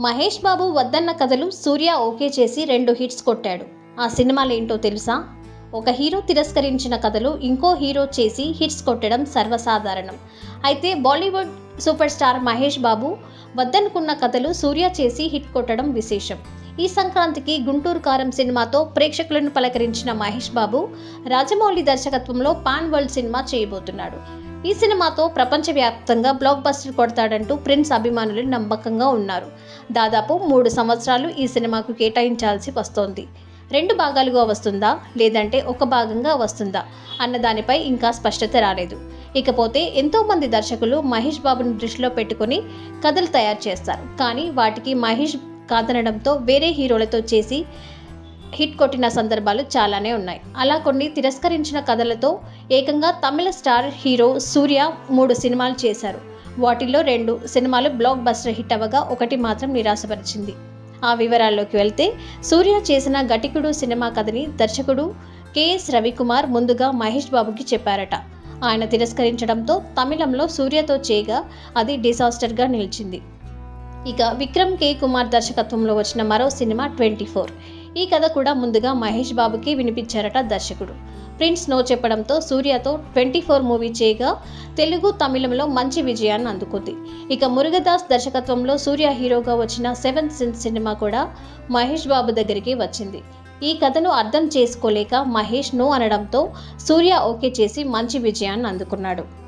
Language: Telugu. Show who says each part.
Speaker 1: మహేష్ బాబు వద్దన్న కథలు సూర్య ఓకే చేసి రెండు హిట్స్ కొట్టాడు. ఆ సినిమాలు ఏంటో తెలుసా? ఒక హీరో తిరస్కరించిన కథలు ఇంకో హీరో చేసి హిట్స్ కొట్టడం సర్వసాధారణం. అయితే Bollywood super star Mahesh Babu వద్దనుకున్న కథలు సూర్య చేసి హిట్ కొట్టడం విశేషం. ఈ సంక్రాంతికి గుంటూరు కారం సినిమాతో ప్రేక్షకులను పలకరించిన మహేష్ బాబు రాజమౌళి దర్శకత్వంలో పాన్ వరల్డ్ సినిమా చేయబోతున్నాడు. ఈ సినిమాతో ప్రపంచవ్యాప్తంగా బ్లాక్ బస్టర్ కొడతాడంటూ ప్రిన్స్ అభిమానులు నమ్మకంగా ఉన్నారు. దాదాపు మూడు సంవత్సరాలు ఈ సినిమాకు కేటాయించాల్సి వస్తోంది. రెండు భాగాలుగా వస్తుందా? లేదంటే ఒక భాగంగా వస్తుందా? అన్న దానిపై ఇంకా స్పష్టత రాలేదు. ఇకపోతే ఎంతోమంది దర్శకులు మహేష్ బాబుని దృష్టిలో పెట్టుకుని కథలు తయారు చేస్తారు. కానీ వాటికి మహేష్ కాదనడంతో వేరే హీరోలతో చేసి హిట్ కొట్టిన సందర్భాలు చాలానే ఉన్నాయి. అలా కొన్ని తిరస్కరించిన కథలతో ఏకంగా తమిళ స్టార్ హీరో సూర్య మూడు సినిమాలు చేశారు. వాటిల్లో రెండు సినిమాలు బ్లాక్ బస్టర్ హిట్ అవ్వగా ఒకటి మాత్రం నిరాశపరిచింది. ఆ వివరాల్లోకి వెళ్తే సూర్య చేసిన గటికుడు సినిమా కథని దర్శకుడు కెఎస్ రవికుమార్ ముందుగా మహేష్ బాబుకి చెప్పారట. ఆయన తిరస్కరించడంతో తమిళంలో సూర్యతో చేయగా అది డిసాస్టర్గా నిలిచింది. ఇక విక్రమ్ కే. కుమార్ దర్శకత్వంలో వచ్చిన మరో సినిమా ట్వంటీ ఫోర్. ఈ కథ కూడా ముందుగా మహేష్ బాబుకి వినిపించారట దర్శకుడు. ప్రిన్స్ నో చెప్పడంతో సూర్యతో ట్వంటీ ఫోర్ మూవీ చేయగా తెలుగు తమిళంలో మంచి విజయాన్ని అందుకుంది. ఇక మురుగదాస్ దర్శకత్వంలో సూర్య హీరోగా వచ్చిన సెవెన్ సిన్స్ సినిమా కూడా మహేష్ బాబు దగ్గరికి వచ్చింది. ఈ కథను అర్థం చేసుకోలేక మహేష్ నో అనడంతో సూర్య ఓకే చేసి మంచి విజయాన్ని అందుకున్నాడు.